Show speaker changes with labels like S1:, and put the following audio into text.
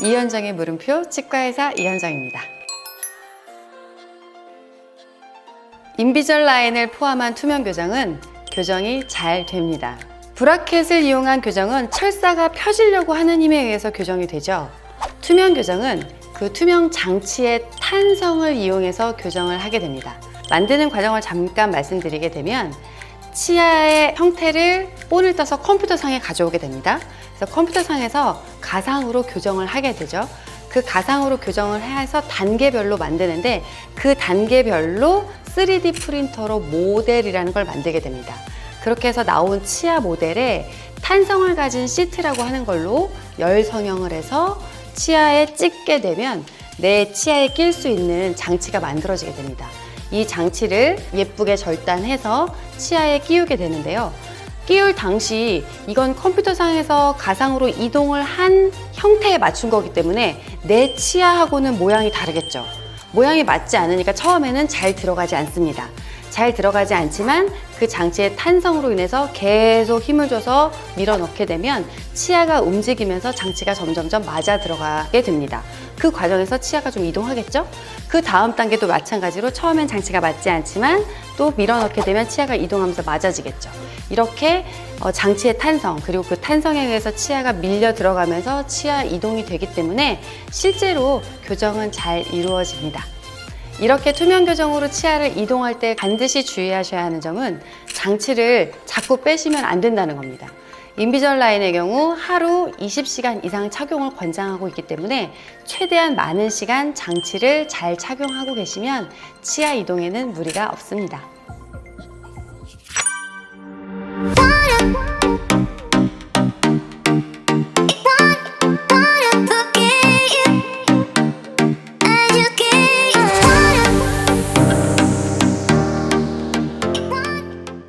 S1: 이현정의 물음표 치과의사 이현정입니다. 인비절 라인을 포함한 투명 교정은 교정이 잘 됩니다. 브라켓을 이용한 교정은 철사가 펴지려고 하는 힘에 의해서 교정이 되죠. 투명 교정은 그 투명 장치의 탄성을 이용해서 교정을 하게 됩니다. 만드는 과정을 잠깐 말씀드리게 되면 치아의 형태를 본을 떠서 컴퓨터상에 가져오게 됩니다. 그래서 컴퓨터상에서 가상으로 교정을 하게 되죠. 그 가상으로 교정을 해서 단계별로 만드는데 그 단계별로 3D 프린터로 모델이라는 걸 만들게 됩니다. 그렇게 해서 나온 치아 모델에 탄성을 가진 시트라고 하는 걸로 열 성형을 해서 치아에 찍게 되면 내 치아에 낄 수 있는 장치가 만들어지게 됩니다. 이 장치를 예쁘게 절단해서 치아에 끼우게 되는데요. 끼울 당시 이건 컴퓨터상에서 가상으로 이동을 한 형태에 맞춘 거기 때문에 내 치아하고는 모양이 다르겠죠. 모양이 맞지 않으니까 처음에는 잘 들어가지 않습니다. 잘 들어가지 않지만 그 장치의 탄성으로 인해서 계속 힘을 줘서 밀어 넣게 되면 치아가 움직이면서 장치가 점점점 맞아 들어가게 됩니다. 그 과정에서 치아가 좀 이동하겠죠? 그 다음 단계도 마찬가지로 처음엔 장치가 맞지 않지만 또 밀어 넣게 되면 치아가 이동하면서 맞아지겠죠. 이렇게 어, 장치의 탄성 그리고 그 탄성에 의해서 치아가 밀려 들어가면서 치아 이동이 되기 때문에 실제로 교정은 잘 이루어집니다. 이렇게 투명 교정으로 치아를 이동할 때 반드시 주의하셔야 하는 점은 장치를 자꾸 빼시면 안 된다는 겁니다. 인비절 라인의 경우 하루 20시간 이상 착용을 권장하고 있기 때문에 최대한 많은 시간 장치를 잘 착용하고 계시면 치아 이동에는 무리가 없습니다.